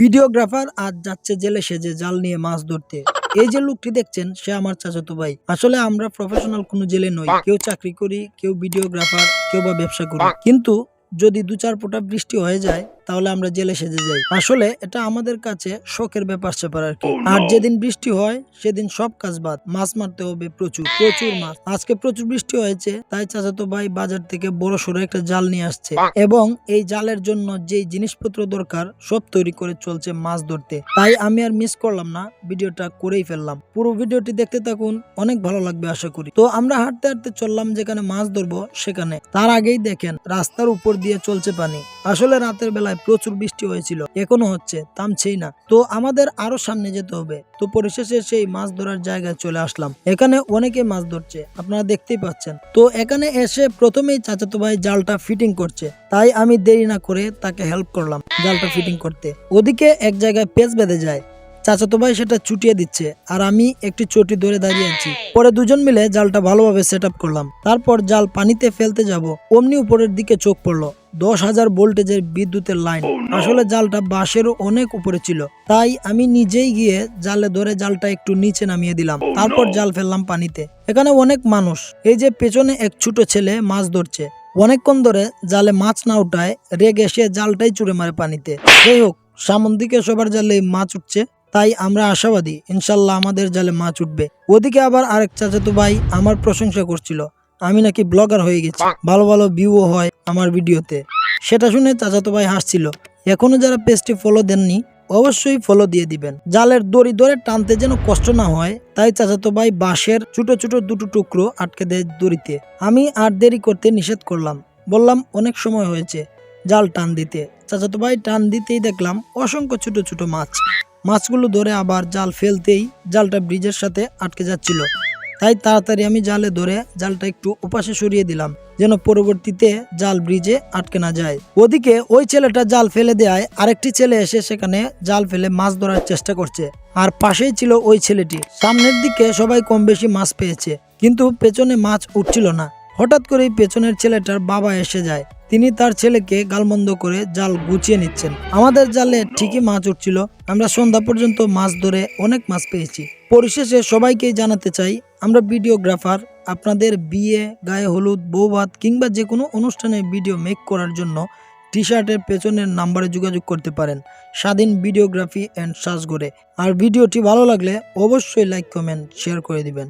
Videographer আজ যাচ্ছে জেলে সেজে জাল নিয়ে মাছ ধরতে। এই যে লোকটি দেখছেন, সে আমার চাচাতো ভাই। আসলে আমরা প্রফেশনাল কোনো জেলে নই। কেউ চাকরি করি, কেউ ভিডিওগ্রাফার, কেউ বা ব্যবসা করি। কিন্তু যদি দু চার ফোঁটা বৃষ্টি হয়ে যায় তাহলে আমরা জেলে সেজে যাই। আসলে এটা আমাদের কাছে শখের ব্যাপার স্যাপার আর কি। আর যেদিন বৃষ্টি হয় সেদিন সব কাজ বাদ। মাছ মারতে হবে প্রচুর প্রচুর মাছ। আজকে প্রচুর বৃষ্টি হয়েছে তাই চাচাতো ভাই বাজার থেকে বড় সড়ো একটা জাল নিয়ে আসছে। এবং এই জালের জন্য যেই জিনিসপত্র দরকার সব তৈরি করে চলছে মাছ ধরতে। তাই আমি আর মিস করলাম না ভিডিওটা করেই ফেললাম। পুরো ভিডিওটি দেখতে থাকুন অনেক ভালো লাগবে আশা করি। তো আমরা হাঁটতে হাঁটতে চললাম যেখানে মাছ ধরবো সেখানে। তার আগেই দেখেন রাস্তার উপর দিয়ে চলছে পানি। আসলে রাতের বেলায় প্রচুর বৃষ্টি হয়েছিল, এখনও হচ্ছে, থামছেই না। তো আমাদের আরও সামনে যেতে হবে। তো পরিশেষে সেই মাছ ধরার জায়গায় চলে আসলাম। এখানে অনেকে মাছ ধরছে, আপনারা দেখতেই পাচ্ছেন। তো এখানে এসে প্রথমেই চাচাতো ভাই জালটা ফিটিং করছে। তাই আমি দেরি না করে তাকে হেল্প করলাম জালটা ফিটিং করতে। ওদিকে এক জায়গায় পেঁচ বেঁধে যায়। চাচাতো ভাই সেটা চুটিয়ে দিচ্ছে আর আমি একটি চটি ধরে দাঁড়িয়ে আছি। পরে দুজন মিলে জালটা ভালোভাবে সেট করলাম। তারপর জাল পানিতে ফেলতে যাব। অমনি উপরের দিকে চোখ পড়ল। দশ হাজার ভোল্টেজের বিদ্যুতের লাইন। আসলে জালটা বাঁশেরও অনেক উপরে ছিল। তাই আমি নিজেই গিয়ে জালে ধরে জালটা একটু নিচে নামিয়ে দিলাম। তারপর জাল ফেললাম পানিতে। এখানে অনেক মানুষ। এই যে পেছনে এক ছোট ছেলে মাছ ধরছে। অনেকক্ষণ ধরে জালে মাছ না উঠায় রেগে সে জালটাই চুরে মারে পানিতে। যাই হোক সামন দিকে সবার জালে মাছ উঠছে। তাই আমরা আশাবাদী। ইনশাল্লাহ আমাদের জালে মাছ উঠবে। ওদিকে আবার আরেক চাচাতো ভাই আমার প্রশংসা করছিল। আমি নাকি ব্লগার হয়ে গেছি। ভালো ভালো ভিউও হয় আমার ভিডিওতে। সেটা শুনে চাচাতো ভাই হাসছিল। এখনও যারা পেজটি ফলো দেননি, অবশ্যই ফলো দিয়ে দিবেন। জালের দড়ি ধরে টানতে যেন কষ্ট না হয়, তাই চাচাতো ভাই বাঁশের ছোট ছোট দুটো টুকরো আটকে দেয় দড়িতে। আমি আর দেরি করতে নিষেধ করলাম। বললাম, অনেক সময় হয়েছে জাল টান দিতে। চাচাতো ভাই টান দিতেই দেখলাম অসংখ্য ছোট ছোট মাছ। মাছগুলো ধরে আবার জাল ফেলতেই জালটা ব্রিজের সাথে আটকে যাচ্ছিল। তাই তাড়াতাড়ি আমি জালে ধরে জালটা একটু ওপাশে সরিয়ে দিলাম, যেন পরবর্তীতে জাল ব্রিজে আটকে না যায়। ওদিকে ওই ছেলেটা জাল ফেলে দেয় আরেকটি ছেলে এসে সেখানে জাল ফেলে মাছ ধরার চেষ্টা করছে। আর পাশেই ছিল ওই ছেলেটি। সামনের দিকে সবাই কম বেশি মাছ পেয়েছে, কিন্তু পেছনে মাছ উঠছিল না। হঠাৎ করেই পেছনের ছেলেটার বাবা এসে যায়। তিনি তার ছেলেকে গালমন্দ করে জাল গুছিয়ে নিচ্ছেন। আমাদের জালে ঠিকই মাছ উঠছিল। আমরা সন্ধ্যা পর্যন্ত মাছ ধরে অনেক মাছ পেয়েছি। পরিশেষে সবাইকেই জানাতে চাই, আমরা ভিডিওগ্রাফার, আপনাদের বিয়ে, গায়ে হলুদ বৌভাত কিংবা যে কোনো অনুষ্ঠানে ভিডিও মেক করার জন্য টি শার্টের পেছনের নাম্বারে যোগাযোগ করতে পারেন। স্বাধীন ভিডিওগ্রাফি অ্যান্ড সাজগরে আর ভিডিওটি ভালো লাগলে অবশ্যই লাইক, কমেন্ট, শেয়ার করে দিবেন।